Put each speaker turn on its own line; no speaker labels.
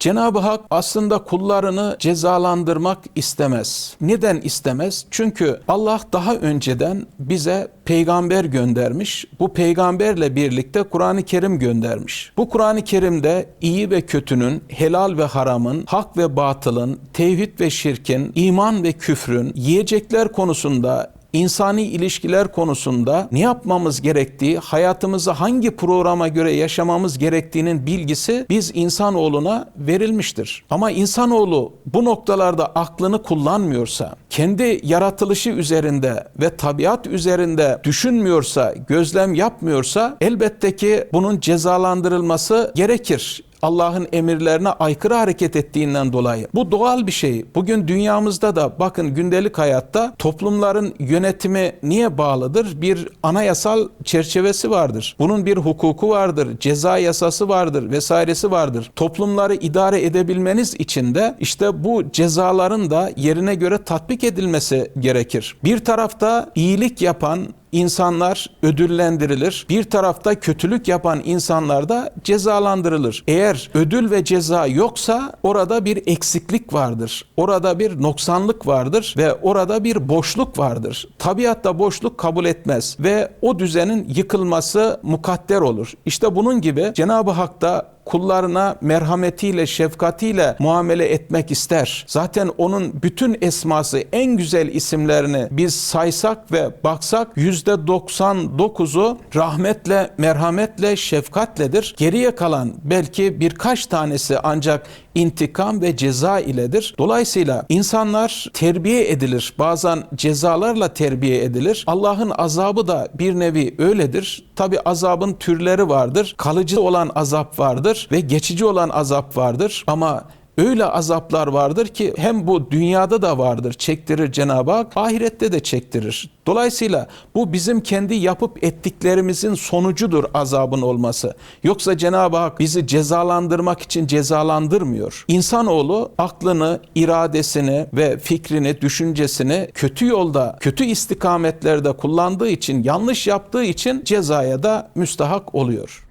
Cenab-ı Hak aslında kullarını cezalandırmak istemez. Neden istemez? Çünkü Allah daha önceden bize peygamber göndermiş. Bu peygamberle birlikte Kur'an-ı Kerim göndermiş. Bu Kur'an-ı Kerim'de iyi ve kötünün, helal ve haramın, hak ve batılın, tevhid ve şirkin, iman ve küfrün, yiyecekler konusunda insani ilişkiler konusunda ne yapmamız gerektiği, hayatımızı hangi programa göre yaşamamız gerektiğinin bilgisi biz insanoğluna verilmiştir. Ama insanoğlu bu noktalarda aklını kullanmıyorsa, kendi yaratılışı üzerinde ve tabiat üzerinde düşünmüyorsa, gözlem yapmıyorsa elbette ki bunun cezalandırılması gerekir. Allah'ın emirlerine aykırı hareket ettiğinden dolayı. Bu doğal bir şey. Bugün dünyamızda da bakın gündelik hayatta toplumların yönetimi niye bağlıdır? Bir anayasal çerçevesi vardır. Bunun bir hukuku vardır, ceza yasası vardır vesairesi vardır. Toplumları idare edebilmeniz için de işte bu cezaların da yerine göre tatbik edilmesi gerekir. Bir tarafta iyilik yapan insanlar ödüllendirilir. Bir tarafta kötülük yapan insanlar da cezalandırılır. Eğer ödül ve ceza yoksa orada bir eksiklik vardır. Orada bir noksanlık vardır ve orada bir boşluk vardır. Tabiatta boşluk kabul etmez ve o düzenin yıkılması mukadder olur. İşte bunun gibi Cenab-ı Hak da kullarına merhametiyle, şefkatiyle muamele etmek ister. Zaten onun bütün esması, en güzel isimlerini biz saysak ve baksak yüzde 99'u rahmetle, merhametle, şefkatledir. Geriye kalan belki birkaç tanesi ancak intikam ve ceza iledir. Dolayısıyla insanlar terbiye edilir. Bazen cezalarla terbiye edilir. Allah'ın azabı da bir nevi öyledir. Tabi azabın türleri vardır. Kalıcı olan azap vardır ve geçici olan azap vardır. Ama öyle azaplar vardır ki hem bu dünyada da vardır çektirir Cenab-ı Hak ahirette de çektirir. Dolayısıyla bu bizim kendi yapıp ettiklerimizin sonucudur azabın olması. Yoksa Cenab-ı Hak bizi cezalandırmak için cezalandırmıyor. İnsanoğlu aklını, iradesini ve fikrini, düşüncesini kötü yolda, kötü istikametlerde kullandığı için, yanlış yaptığı için cezaya da müstahak oluyor.